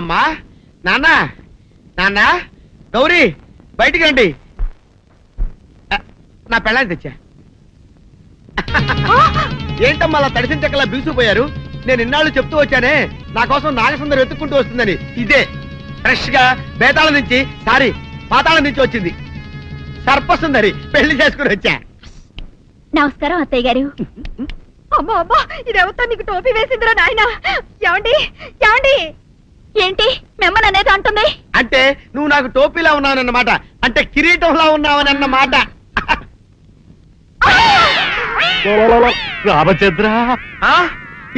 అమ్మా నాన్న నాన్న గౌరీ బయటికి రండి. నా పెళ్ళాన్ని తెచ్చా. ఏంటమ్మా అలా తడిసిన చెక్కలా బిగుసిపోయారు నేను ఇన్నాళ్ళు చెప్తూ వచ్చానే నా కోసం నాగసుందరం వెతుక్కుంటూ వస్తుందని. ఇదే ఫ్రెష్గా బేతాళం నుంచి సారీ పాతాళం నుంచి వచ్చింది. సర్పసుందరి పెళ్ళి చేసుకుని వచ్చా. నమస్కారం అత్తయ్య గారు. అమ్మా అమ్మా ఇదేవతో నీకు టోపీ వేసిందిరా నాయన. ఏమండి ఏమండి? ఏంటి మిమ్మల్ని అనేది అంటుంది? అంటే నువ్వు నాకు టోపీలా ఉన్నావనన్నమాట అంటే కిరీటంలా ఉన్నావని అన్నమాట రామచంద్ర?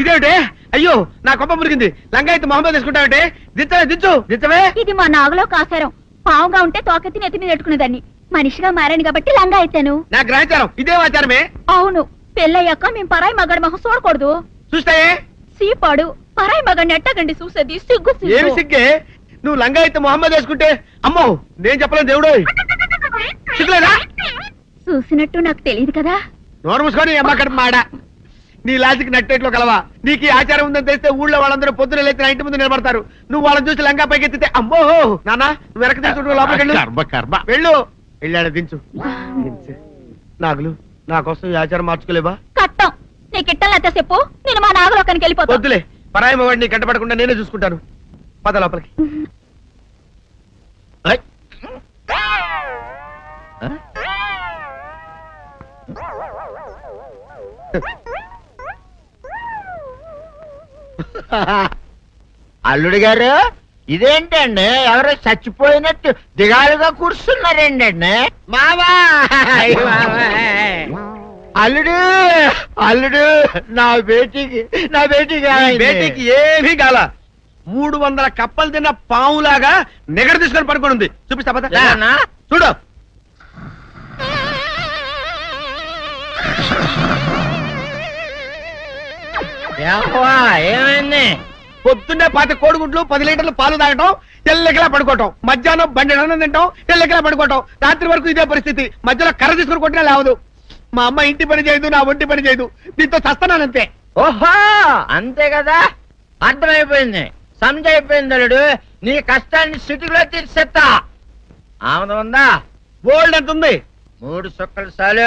ఇదేమిటే? అయ్యో నా కొప్ప మురిగింది. లంగా అయితే మొహమ్మద్ తీసుకుంటావంటే? దించవే దించు. దించవే. ఇది మా నాగులో కాసారం. పావుగా ఉంటే తోకెత్తి నెత్తి మీద పెట్టుకునేదాన్ని మనిషిగా మారాను కాబట్టి లంగా అయితాను నా గ్రహచారం. ఇదే ఆచారమే. అవును. పెళ్ళయ్యాక మేము పరాయి మగాడి మొహం చూడకూడదు. చూస్తాయే? సీపాడు పరాయి మగాడిని ఎట్టగండి చూసేది సిగ్గు ఏమి సిగ్గు? నువ్వు లంగా అయితే మొహమ్మద్ వేసుకుంటే అమ్మో నేను చెప్పలేను దేవుడు సిగ్గులేదా? చూసినట్టు నాకు తెలియదు కదా. నోరు మూసుకొని మాడ. నీ లాజిక్ నట్టేట్లో కలవా. నీకు ఈ ఆచారం ఉందని తెలిస్తే ఊళ్ళో వాళ్ళందరూ పొద్దున లేచి నా ఇంటి ముందు నిలబడతారు. నువ్వు వాళ్ళని చూసి లంగా పైకి ఎత్తితే అమ్మో నాన్న నువ్వు వెనక తీసుకుంటూ లోపలికి వెళ్ళు. కర్మ కర్మ. వెళ్ళు. వెళ్ళాడు దించు. దించు. నాగులు నా కోసం ఈ ఆచారం మార్చుకోలేవా? కట్టం. నీకు ఇట్టలేత చెప్పు నేను మా నాగలోకానికి వెళ్ళిపోతా వద్దులే పరాయి వాడిని కంటపడకుండా నేనే చూసుకుంటాను. పద లోపలికి? అల్లుడు గారు ఇదేంటండి? ఎవరో చచ్చిపోయినట్టు దిగాలుగా కూర్చున్నారండి అండి మావా మావా. అల్లుడు అల్లుడు నా బేటీకి నా బేటీకి? బేటీకి ఏమీ కాల. మూడు వందల కప్పలు తిన్న పావులాగా నిగడ తీసుకొని పడుకొని ఉంది. చూపిస్తా పద. చూడు. ఏమైంది? పొద్దున్నే పాతి కోడిగుడ్లు పది లీటర్లు పాలు తాగటం తెల్లకిలా పడుకోవటం. మధ్యాహ్నం బండి అన్నం తింటాం తెల్లకిలా పడుకోవటం. రాత్రి వరకు ఇదే పరిస్థితి. మధ్యలో కర్ర తీసుకుని కొట్టినా లేవదు. మా అమ్మ ఇంటి పని చేయదు నా ఒంటి పని చేయదు. దీంతో చస్తున్నానంతే ఓహో అంతే కదా? అర్థమైపోయింది. సమజైపోయింది అల్లుడు. నీ కష్టాన్ని సిటీలో తీర్చేస్తా. ఆమె ఉందా? గోల్డ్ ఎంత ఉంది మూడు సుక్కలు చాలు.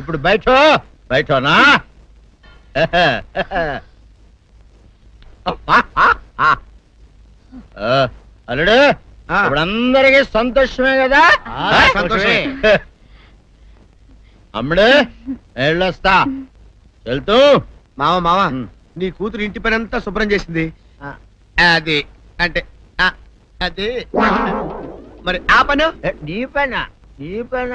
ఇప్పుడు బయట బయటనా? అల్లుడు ఆ. ఇప్పుడు అందరికి సంతోషమే కదా? సంతోషమే. అమ్ముడు వెళ్ళొస్తా వెళ్తూ. మామ మామ. నీ కూతురు ఇంటి పని అంతా శుభ్రం చేసింది. అది అంటే అది. మరి ఆ పను? నీ పైన? నీ పైన?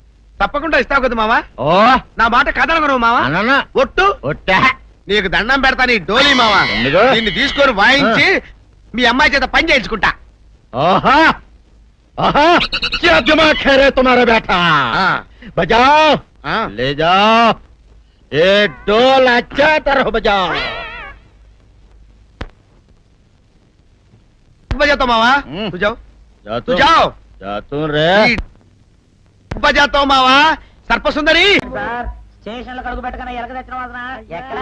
తప్పకుండా ఇస్తావు కదా మావా ఓ నా మాట కాదనగను మావా అనను ఒట్టు ఒట్టా నీకు దండం పెడతా నీ డోలీ మావా ఎందుకు? దీన్ని తీసుకొని వాయించి మీ అమ్మాయి చేత పని చేయించుకుంటా ఓహో आहा, क्या दिमाग है रे तुम्हारा बेटा बजाओ ले जाओ ये डोल अच्छा तरह बजाओ बजाता मावा हम्म। तू जाओ जा तू तू जाओ जा तू रे బజాతో మావా? సర్పసుందరి? సార్ స్టేషన్లో కడుగు పెట్టగానే ఎలక తెచ్చిన వాసన. ఎక్కడ?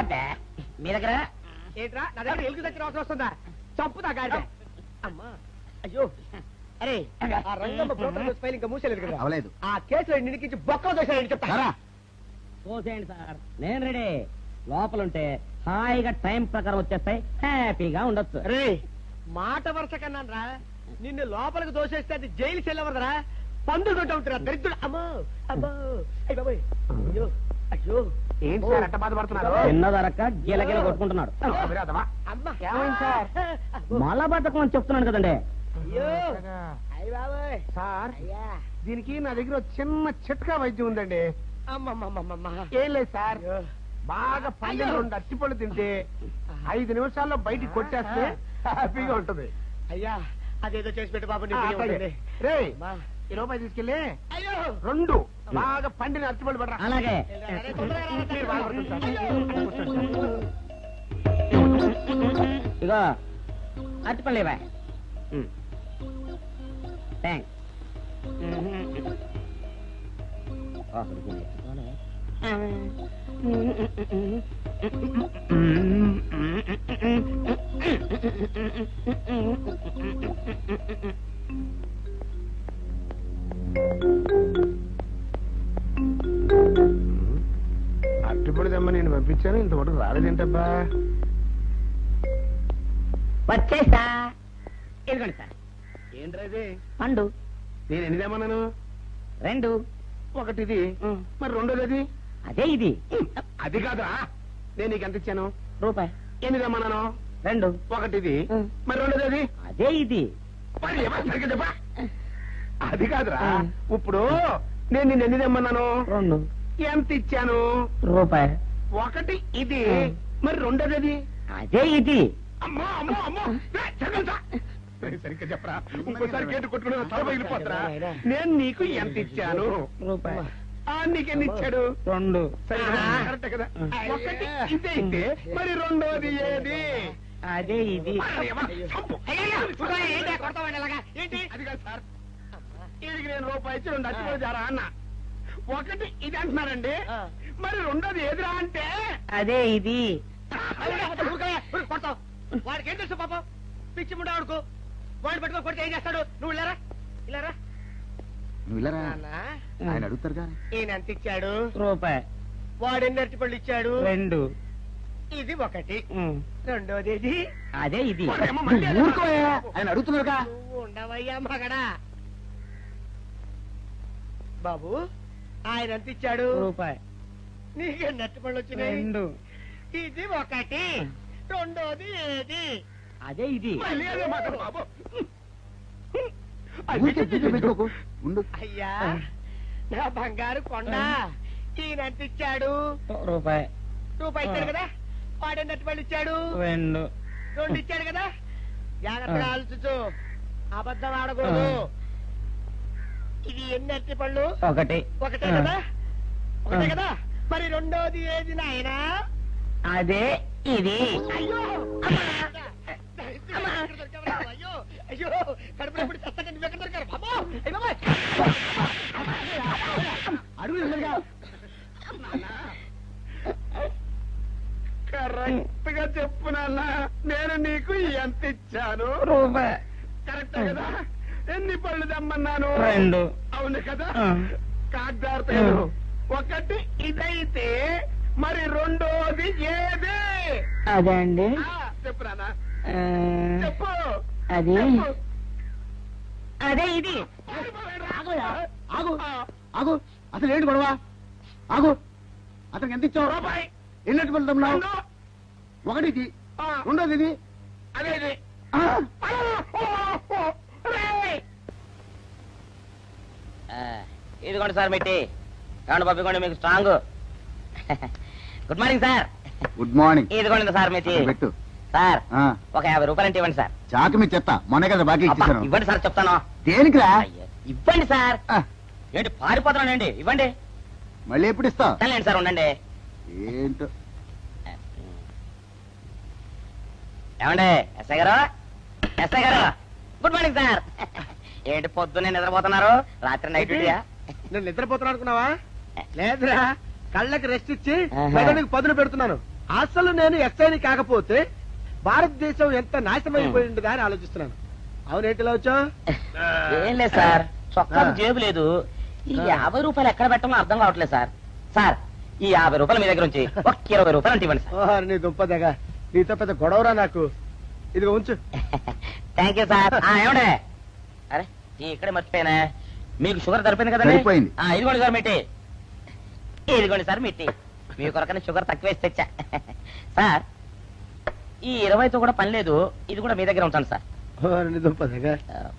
అబ్బే, మీ దగ్గర? ఏంట్రా? నా దగ్గర ఎలుగు తెచ్చిన అవసరం వస్తుందా? చంపు నా గాడిద. అమ్మా. అయ్యో. అరే. ఆ రంగమ్మ బ్రోకర్ ఫైల్ ఇంకా మూసేలేదు కదా? అవలేదు. ఆ కేసులో నిడికించి బొక్కలు దోశారని చెప్తా. చూసేయండి సార్. నేను రెడీ. లోపలుంటే హాయిగా టైం ప్రకారం వచ్చేస్తాయి. హ్యాపీగా ఉండొచ్చు. రే మాట వరుస కన్నాను రా నిన్ను లోపలికి దోసేస్తే అది జైలు చెల్లవదరా పందులు కొట్ట ఉంటారా దరిద్రుడు. అమ్మో అమ్మో అయ్య బాబోయ్. అయ్యో అయ్యో. ఏంటి సార్ అట్ట బాధపడుతున్నారు? చిన్నదరక్క గిలగిల కొట్టుకుంటున్నాడు. అమ్మా. ఏమైంది సార్? మళ్ళా బద్దకం అని చెప్తున్నాను కదండి. అయ్యో. అయ్య. బాబోయ్. సార్ అయ్యా. దీనికి నా దగ్గర ఒక చిన్న చిట్కా వైద్యం ఉందండి. ఏం లేదు సార్. బాగా పండిన అయ్యో. రెండు అట్టిపళ్ళు తింటే ఐదు నిమిషాల్లో బయటికి కొట్టేస్తే హ్యాపీగా ఉంటుంది. అయ్యా. అదేదో చేసి పెట్టు బాబు అమ్మా. ఈ రూపాయి తీసుకెళ్ళి అయ్యో! రెండు బాగా పండిన అట్టిపళ్ళు పడరా అలాగే. రా. ఇగో అరటిపళ్ళు ఇవ్వ. థ్యాంక్స్ తెమ్మ నేను పంపించాను ఇంతవరకు రాలేదేంటబ్బా? వచ్చేసా ఇదిగోండి సార్. ఏంట్రా ఇది? పండు. నేను ఎన్ని తెమ్మన్నాను? రెండు. ఒకటి ఇది మరి రెండోది అది? అదే ఇది. అది కాదురా. నేను నీకు ఎంత ఇచ్చాను? రూపాయి. ఎన్ని తెమ్మన్నాను రెండు. ఒకటి ఇది. మరి రెండోది అది అదే ఇది. మరి ఏమో సరిగ్గా చెప్పా? అది కాదురా. ఇప్పుడు నేను నిన్ను ఎన్ని తెమ్మన్నాను రెండు. ఎంత ఇచ్చాను? రూపాయి. ఒకటి ఇది. మరి రెండోది అది ఇది. అమ్మో అమ్మో అమ్మో. సరిగ్గా చెప్పరా. ఇంకోసారి గేటు కొట్టుకుని తల పగిలిపోతారా. నేను నీకు ఎంత ఇచ్చాను? రూపాయి. నీకెన్ని ఇచ్చాడు రెండు? కరెక్టే కదా? ఒకటి ఇదే అయితే మరి రెండోది ఏది? అదే ఇది. వీడికి నేను రూపాయి ఇచ్చి రెండు జారా అన్న. ఒకటి ఇది అంటున్నారండి. మరి రెండోది ఏదిరా అంటే? అదే ఇది. కొడతావు. వాడికి ఏం తెలుసు పాపం? పిచ్చి ముండా ఆడుకో. వాడిని పట్టుకొని కొడితే ఏం చేస్తాడు? నువ్వు ఇలారా ఇలారా నువ్వు నాన్న, ఆయన అడుగుతారుగా. ఈయన ఎంత ఇచ్చాడు? రూపాయి. వాడు ఎన్ని అరటి పళ్ళు ఇచ్చాడు? రెండు. ఇది ఒకటి. ఉమ్. రెండోది ఇది అదే ఇది. మళ్ళీ ఊరుకోయా ఆయన అడుగుతున్నారుగా. నువ్వు ఉండవయ్యా మగడా. బాబు ఆయన ఎంత ఇచ్చాడు? రూపాయి. నీకు నెట్టి పళ్ళు వచ్చినాయి? రెండు. ఇది ఒకటి. రెండోది ఏది? అదే ఇది. మళ్ళీ అదే మాట బాబు. ఊరికే బిజీ పెట్టుకోకు. ఉండు. అయ్యా నా బంగారు కొండ. ఈయన ఎంత ఇచ్చాడు? రూపాయి. రూపాయి ఇచ్చాడు కదా? వాడు ఎన్ని అరటి పళ్ళు ఇచ్చాడు? రెండు. రెండు ఇచ్చాడు కదా? జాగ్రత్తగా ఆలోచించు. అబద్ధం ఆడకూడదు. ఇది ఎన్ని అరటి పళ్ళు? ఒకటి. ఒకటే కదా? ఒకటే కదా? మరి రెండోది ఏది నాయనా? అదే ఇది. అయ్యో! అమ్మా! అమ్మా! ఎక్కడ దొరికావురా? అయ్యో! అయ్యో కడుపులో ఇప్పుడు చస్తాక నువ్వు ఎక్కడ దొరికారు. బాబు! అడుగు కరెక్ట్గా చెప్పు నాన్న. నేను నీకు ఎంత ఇచ్చాను? రూపాయి. కరెక్ట్ కదా? ఎన్ని పళ్ళు తెమ్మన్నాను? రెండు. అవును కదా. కాగ్దార్తలు ఒకటి ఇదైతే మరి రెండోది ఏది? అదే అండి. చెప్పు నాన్న. చెప్పు. అది. అదే ఇది. ఆగు ఆగు. అసలు ఏంటి గొడవ? ఆగు. అతనికి ఎంత ఇచ్చావు? రూపాయి. ఎన్నట్టు వెళ్తున్నావు రెండు. ఒకటి ఇది. ఆ, రెండోది ఇది. అదే ఇది. ఆ, ఆ, రేయ్. ఇదిగోండి సార్ మెట్టి. పంపించండి మీకు strong. Good morning sir. Good morning. ఇదిగోండి సార్ మెట్టి. అక్కడ పెట్టు. సార్ ఆ, ఒక యాభై రూపాయలు అంటే ఇవ్వండి సార్. చాకు మీ చెత్త. మొన్న కదా బాకీ ఇచ్చేసాను ఇవ్వండి సార్ చెప్తాను. దేనికిరా? అయ్యో, ఇవ్వండి సార్. ఏంటి పారిపోతున్నానండి ఇవ్వండి. మళ్ళీ ఎప్పుడు ఇస్తావు? సరేలేండి సార్ ఉండండి. ఏంటో? ఏమండి ఎస్ఐ గారు? ఎస్ఐ గారు గుడ్ మార్నింగ్ సార్. ఏంటి పొద్దున్నే నిద్రపోతున్నారు? రాత్రి నైట్ నేను నిద్రపోతున్నా అనుకున్నావా? లేదురా కళ్ళకి రెస్ట్ ఇచ్చి. మెదడుకి పదును పెడుతున్నాను. అసలు నేను ఎస్ఐని కాకపోతే భారతదేశం ఎంత నాశనం అయిపోయి ఉండదా అని ఆలోచిస్తున్నాను. అవునేంటిలా వచ్చావు ఏం లేదు సార్. చొక్కాకు ఆ. జేబు లేదు. ఈ. యాభై రూపాయలు ఎక్కడ పెట్టాలో అర్థం కావట్లేదు సార్. సార్ ఈ యాభై రూపాయలు మీ దగ్గర నుంచి ఒక ఇరవై రూపాయలు అంటే ఇవ్వండి సార్. ఓహో నీ దుంపదగా నీతో పెద్ద గొడవరా నాకు. ఇదిగో ఉంచు. Thank you sir. ఆ, ఏమండే? అరే ఈ ఇక్కడే మర్చిపోయానా. మీకు షుగర్ సరిపోయింది కదండి? సరిపోయింది. ఆ, ఇదిగోండి సార్ మిట్టి ఇదిగోండి సార్ మిట్టి మీ కొరకనే షుగర్ తక్కువ వేసి తెచ్చా. సార్ ఈ ఇరవైతో కూడా పని లేదు. ఇది కూడా మీ దగ్గర ఉంటాను సార్.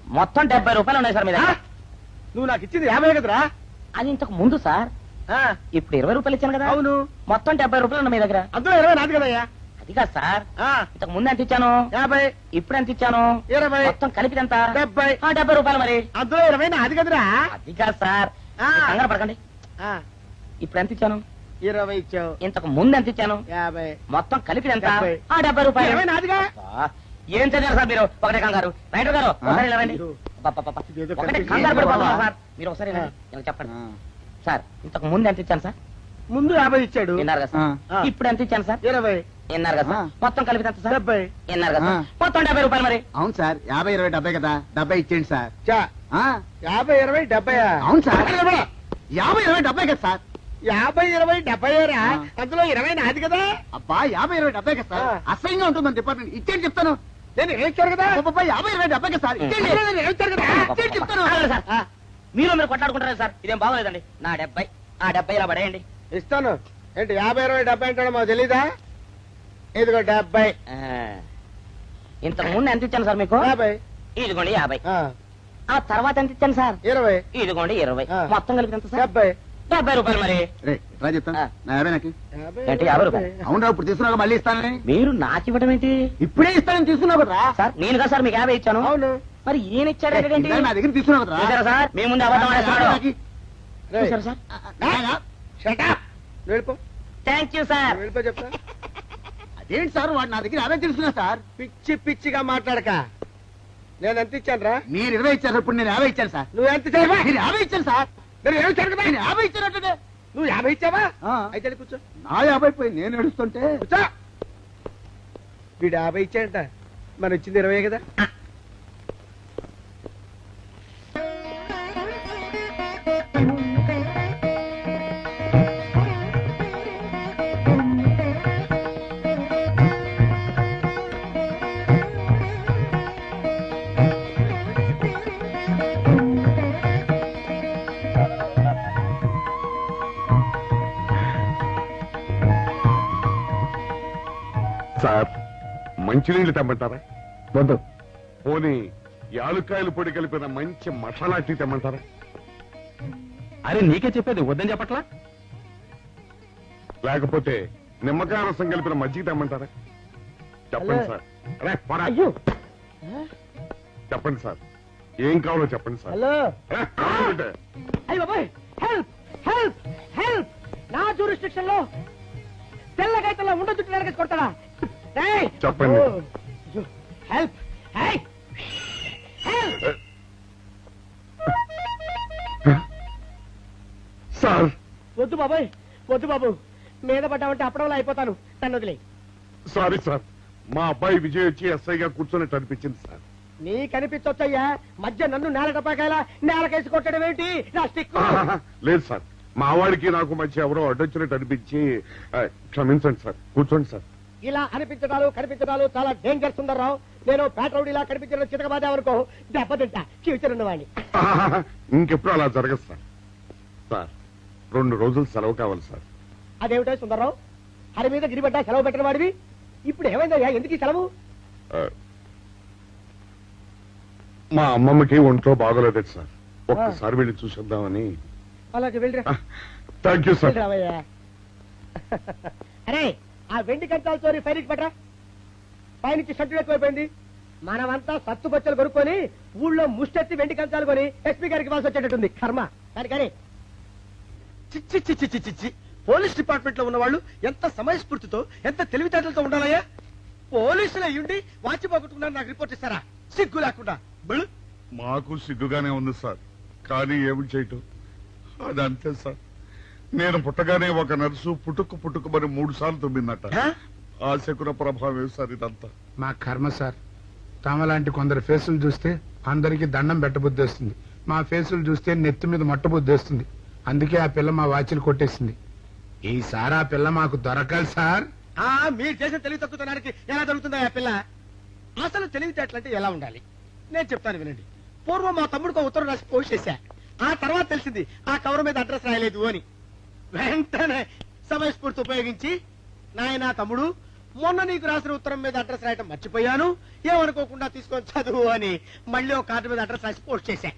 మొత్తం డెబ్బై రూపాయలు ఉన్నాయి సార్ మీ దగ్గర. నువ్వు నాకు ఇచ్చింది యాభై కదరా? అది ఇంతకు ముందు సార్. ఆ, ఇప్పుడు ఇరవై రూపాయలు ఇచ్చాను కదా. అవును. మొత్తం డెబ్బై రూపాయలు ఉన్నాయి మీ దగ్గర. అందులో ఇరవై నాది కదయ్యా. అది కాదు సార్. ఆ, ఇంతకు ముందు ఎంత ఇచ్చాను? యాభై. ఇప్పుడు ఎంత ఇచ్చాను? ఇరవై. మొత్తం కలిపి ఎంత? డెబ్బై. ఆ, డెబ్బై రూపాయలు మరి. అందులో ఇరవై నాది కదరా. అది కాదు సార్. కంగారు పడకండి. ఇప్పుడు ఎంత ఇచ్చాను? ఇరవై ఇచ్చావు. ఇంతకు ముందు ఎంత ఇచ్చాను? యాభై. మొత్తం కలిపి ఎంత డెబ్బై. ఆ, డెబ్బై రూపాయలు. ఇరవై నాదిగా అబ్బా, ఏం చదివారు సార్ మీరు? ఒకటే కంగారు. రైటర్ గారు ఒకసారి ఇలా రండి. అయ్యో. అబ్బబ్బబ్బబ్బ. ఇదేదో ఒకటే. కంగారు పడిపోతున్నారు. సార్. మీరు ఒకసారి ఇలా రండి. ఇలా చెప్పండి. సార్ ఇంతకు ముందు ఎంత ఇచ్చాను సార్? ముందు యాభై ఇచ్చాడు. విన్నారు కదా సార్. ఆ. ఇప్పుడు ఎంత ఇచ్చాను సార్? ఇరవై. విన్నారు కదా సార్. ఆ. మొత్తం కలిపి ఎంత సార్? డెబ్బై. విన్నారు కదా సార్. ఆ. మొత్తం డెబ్బై రూపాయలు మరి. అవును సార్. యాభై ఇరవై డెబ్బై కదా. డెబ్బై ఇచ్చేయండి సార్. చా. ఆ, యాభై ఇరవై డెబ్బై అవును సార్. యాభై ఇరవై డెబ్బై కదా సార్. యాభై ఇరవై డెబ్బై రా ఆ. అందులో ఇరవై నాది కదా. అబ్బా యాభై ఇరవై డెబ్బై కదా సార్. అసహ్యంగా ఉంటుంది మన డిపార్ట్మెంట్ ఇచ్చేయండి చెప్తాను. నేను ఏం ఇచ్చారు కదా? అబ్బబ్బా, యాభై ఇరవై డెబ్బై కదా సార్. కదా? చెప్తాను. సార్ మీరు మీరు కొట్లాడుకుంటారు సార్? ఇదేం బాగోలేదండి. నా డెబ్బై ఆ డెబ్బై ఇలా పడేయండి. ఇస్తాను. ఏంటి యాభై ఇరవై డెబ్బై అంటాడు మాకు తెలీదా? ఇదిగో డెబ్బై. ఆ. ఇంతకు ముందు ఎంత ఇచ్చాను సార్ మీకు? యాభై. ఇదిగోండి యాభై. ఆ, తర్వాత ఎంత ఇచ్చాను సార్? ఇరవై. ఇదిగోండి ఇరవై. మొత్తం కలిపి ఎంత సార్? డెబ్బై. డెబ్బై రూపాయలు మరి. రే రా చెప్తాను ఆ. నా యాభై నాకు. యాభై ఏంటి, యాభై రూపాయలు? అవునరా ఇప్పుడు తీసుకున్నాక మళ్ళీ ఇస్తానని. మీరు నాకు ఇవ్వడం ఏంటి? ఇప్పుడే ఇస్తానని తీసుకున్నావు కదా. సార్ నేను కదా సార్ మీకు యాభై ఇచ్చాను. అవును. మరి ఈయన ఇచ్చాడు నా దగ్గర తీసుకున్నావు కదా. సార్? మీ ముందు అబద్ధం ఆడేస్తున్నాడు. రేయ్, చూసారా సార్? shut up. నువ్వు వెళ్ళిపో. థ్యాంక్ యూ సార్ నువ్వు వెళ్ళిపో చెప్తా. అదేంటి సార్ వాడు నా దగ్గర యాభై తీసుకున్నా సార్? పిచ్చి పిచ్చిగా మాట్లాడక. నేను ఎంత ఇచ్చాను రా? మీరు ఇరవై ఇచ్చారు ఇప్పుడు నేను యాభై ఇచ్చాను సార్. నువ్వు ఎంత యాభై ఇచ్చాను సార్. యాభై ఇచ్చానంటే నువ్వు యాభై ఇచ్చావా. అయితే కూర్చో. నా యాభై పోయి నేను ఏడుస్తుంటే? కూర్చో. వీడు యాభై ఇచ్చాడంట. మన ఇచ్చింది ఇరవై కదా? సార్ మంచినీళ్ళు తెమ్మంటారా? వద్దు. పోనీ యాలుక్కాయలు పొడి కలిపిన మంచి మసాలా టీ తెమ్మంటారా? అరే నీకే చెప్పేది వద్దని చెప్పట్లా? లేకపోతే నిమ్మకాయ రసం కలిపిన మజ్జిగ తెమ్మంటారా? చెప్పండి. సార్. అరే, పోరా. అయ్యో. చెప్పండి సార్. ఏం కావాలో చెప్పండి సార్. హలో. అరే, కావాలంటే. అయ్య బాబాయ్ హెల్ప్ హెల్ప్ హెల్ప్ నా జూరిస్టిక్షన్లో తెల్లగైతల్లో ఉండ చుట్టూ నరకేసి కొడతాడా! చెప్పండి. Help sir. వద్దు బాబాయ్ వద్దు బాబు. మీద పడ్డామంటే అప్పడంలో అయిపోతాను. నన్ను వదిలే సారీ సార్. మా అబ్బాయి విజయ్ వచ్చి ఎస్ఐగా కూర్చొని అనిపించింది సార్. నీ కనిపించొచ్చయ్యా మధ్య నన్ను నేల టపాకాయలా నేలకేసి కొట్టడం ఏంటి? నా స్టిక్. లేదు సార్. మా వాడికి నాకు మధ్య ఎవరో అడ్డొచ్చినట్టు అనిపించి క్షమించండి సార్. కూర్చోండి సార్. ఇలా అనిపించడాలు కనిపించడాలు చాలా డేంజర్ సుందర్రావు. నేను పేట్రౌడీలా కనిపించడం చితకబాదామనుకో దెబ్బతింటా. ఫ్యూచర్ ఉన్నవాడిని ఆహాహా, ఇంకెప్పుడు అలా జరగదు సార్. సార్ రెండు రోజులు సెలవు కావాలి సార్. అదేమిటో సుందర్రావు? హరి మీద గిరిబడ్డా సెలవు పెట్టిన వాడివి? ఇప్పుడు ఏమైందయ్యా ఎందుకు ఈ సెలవు? మా అమ్మమ్మకి ఒంట్లో బాగోలేదు సార్. ఒక్కసారి వెళ్ళి చూసేద్దామని. అలాగే వెళ్ళిరా. Thank you sir. అరే ఆ వెండి కంచాల చోరీ ఫైరికి పట్రా. పైనుంచి షడ్డు ఎక్కువైపోయింది మనమంతా సత్తు బొచ్చలు కొనుక్కొని ఊళ్ళో ముష్టెత్తి వెండి కంచాలు కొని ఎస్పీ గారికి ఇవ్వాల్సి వచ్చేటట్టుంది. కర్మ. కానీ. కానీ చిచ్చి చిచ్చి చిచ్చి చిచ్చి పోలీస్ డిపార్ట్మెంట్లో ఉన్న వాళ్ళు ఎంత సమయస్ఫూర్తితో ఎంత తెలివితేటలతో ఉండాలయ్యా? పోలీసులు అయ్యుండి వాచి పోగొట్టుకున్నారు నాకు రిపోర్ట్ ఇస్తారా? సిగ్గు లేకుండా. మాకు సిగ్గుగానే ఉంది సార్. కానీ ఏమి చేయటం? అదంతే సార్. నేను పుట్టగానే ఒక నర్సు పుట్టుకు పుట్టుకు మరి మూడు సార్లు తుమ్మిందట? ఆ శకున ప్రభావం సార్ ఇదంతా? మా కర్మ సార్. తమలాంటి కొందరు ఫేసులు చూస్తే అందరికి దండం పెట్టబుద్ధి వస్తుంది. మా ఫేసులు చూస్తే నెత్తి మీద మట్టబుద్ధి వస్తుంది. అందుకే ఆ పిల్ల మా వాచిలు కొట్టేసింది. ఈసారి ఆ పిల్ల మాకు దొరకాలి సార్. ఆ మీరు చేసిన తెలివి తక్కువతనానికి ఎలా దొరుకుతుందా ఆ పిల్ల? అసలు తెలివితేటలంటే ఎలా ఉండాలి? నేను చెప్తాను వినండి. పూర్వం మా తమ్ముడికి ఉత్తరం రాసి పోస్ట్ చేశా. ఆ తర్వాత తెలిసింది ఆ కవర్ మీద అడ్రస్ రాయలేదు అని. వెంటనే సమయస్ఫూర్తి ఉపయోగించి నాయనా తమ్ముడు మొన్న నీకు రాసిన ఉత్తరం మీద అడ్రస్ రాయటం మర్చిపోయాను. ఏమనుకోకుండా తీసుకొని చదువు అని మళ్ళీ ఒక కార్డు మీద అడ్రస్ రాసి పోస్ట్ చేశా.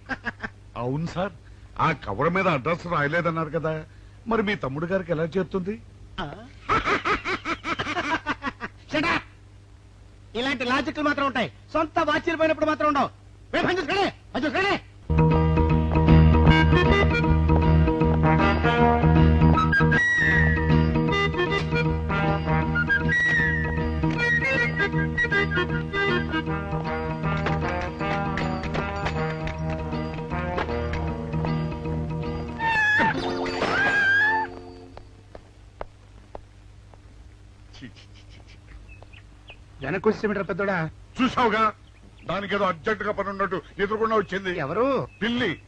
అవును సార్ ఆ కవర్ మీద అడ్రస్ రాయలేదన్నారు కదా. మరి మీ తమ్ముడు గారికి ఎలా చేరుతుంది? up! ఇలాంటి లాజిక్లు మాత్రం ఉంటాయి. సొంత వాచీలు పోయినప్పుడు మాత్రం ఉండవు. పెద్దోడా చూసావుగా దానికి ఏదో అర్జెంట్గా పని ఉన్నట్టు ఎదురుకుండా వచ్చింది. ఎవరు? పిల్లి.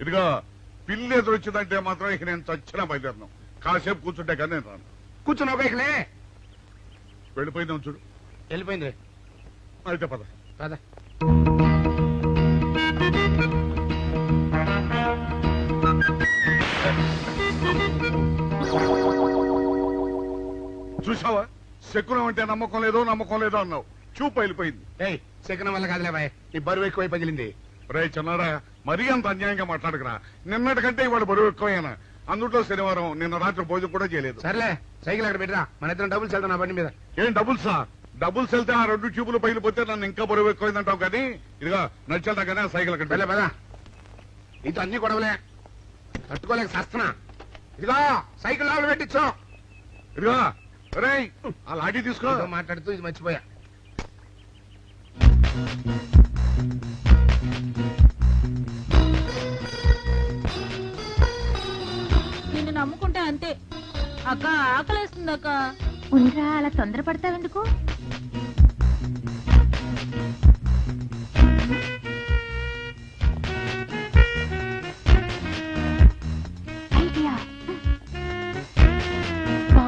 ఇదిగా పిల్లి ఎదురు వచ్చిందంటే మాత్రం ఇక నేను చచ్చినా బయలుదేరను. కాసేపు కూర్చుంటే కానీ నేను రాను. కూర్చున్నావు బైక్లే వెళ్ళిపోయిందాం చూడు. వెళ్ళిపోయింది. అయితే పద. పద. చూసావా శకునం అంటే నమ్మకం లేదో నమ్మకం లేదో అన్నావు. చూపు వెళ్ళిపోయింది ఏయ్ శకనం వల్ల కాదులే బాయ్. నీ బరువు ఎక్కువై పగిలింది. రే చిన్నారా మరీ అంత అన్యాయంగా మాట్లాడకురా. నిన్నటికంటే ఇవాళ బరువు ఎక్కువైనా. అందుట్లో శనివారం నిన్న రాత్రి భోజనం కూడా చేయలేదు. సర్లే సైకిల్ అక్కడ పెట్టరా. మన ఇద్దరం డబ్బులు వెళ్తాం నా బండి మీద. ఏం డబుల్సా డబుల్స్ వెళ్తే ఆ రెండు ట్యూబులు పగిలిపోతే నన్ను ఇంకా బరువు ఎక్కువైందంటావు కానీ ఇదిగా నడిచేద్దా కానీ ఆ సైకిల్ అక్కడ వెళ్ళే. పదా. నీతో అన్ని గొడవలే. తట్టుకోలేక సస్తున్నా. ఇదిగో సైకిల్ లోపల పెట్టించు. ఇదిగా ఆ లాఠీ తీసుకో. మాట్లాడుతూ ఇది మర్చిపోయా. నిన్ను నమ్ముకుంటే అంతే. అక్క ఆకలేస్తుంది అక్క ఉండరా అలా తొందరపడతావెందుకు?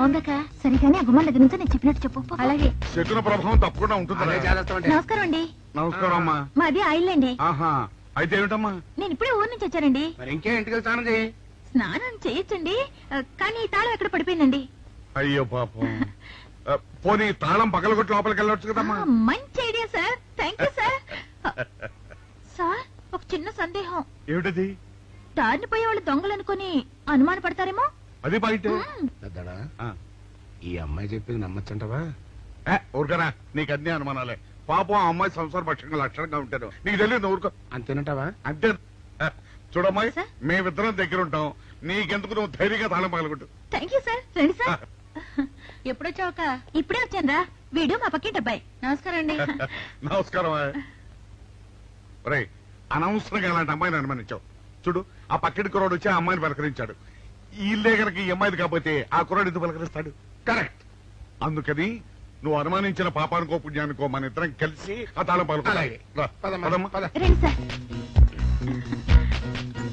బాగుందక్క. సరిగానే అగుమాల దగ్గర నుంచి నేను చెప్పినట్టు చెప్పు. అలాగే. శకున ప్రభావం తప్పకుండా ఉంటుంది నమస్కారం అండి. నమస్కారం అమ్మా మాది ఆయిల్ అండి ఆహా. అయితే ఏమిటమ్మా? నేను ఇప్పుడే ఊరు నుంచి వచ్చానండి. మరి ఇంకే ఇంటికి వెళ్తాను చేయి. స్నానం చేయొచ్చండి. కానీ తాళం ఎక్కడ పడిపోయిందండి? అయ్యో పాపం. పోనీ తాళం పగలగొట్టి లోపలికి వెళ్ళొచ్చు కదమ్మా. మంచి idea sir. Thank you sir. Sir ఒక చిన్న సందేహం. ఏమిటది? దారిని పోయే వాళ్ళు దొంగలు అనుకుని అనుమాన పడతారేమో అది బయట. పెద్దడా. ఈ అమ్మాయి చెప్పింది నమ్మచ్చంటవా? ఊరుకరా నీకు అన్ని అనుమానాలే. పాపం ఆ అమ్మాయి సంసార పక్షంగా లక్షణంగా ఉంటారు. నీకు తెలియదు ఊరుకో. అంతేనంటావా అంతే. చూడమ్మాయి? మేమిద్దరం దగ్గర ఉంటాం. నీకెందుకు నువ్వు ధైర్యంగా తాళం పగలగొట్టు. Thank you sir. రండి సార్. ఎప్పుడొచ్చావుక ఇప్పుడే వచ్చాను వీడు మా పక్కింటి అబ్బాయి. నమస్కారం అండి. నమస్కారం అనవసరంగా అలాంటి అమ్మాయిని అనుమానించావు. చూడు ఆ పక్కటి కుర్రాడు వచ్చి ఆ అమ్మాయిని పలకరించాడు. ఇల్లే గనక ఈ అమ్మాయిది కాకపోతే ఆ కుర్రాడు ఎందుకు పలకరిస్తాడు? కరెక్ట్ అందుకని నువ్వు అనుమానించిన పాపానికో పుణ్యానికో మన ఇద్దరం కలిసి ఆ తాళం అలాగే. పలుకు పదమ్మా, పద. రండి సార్.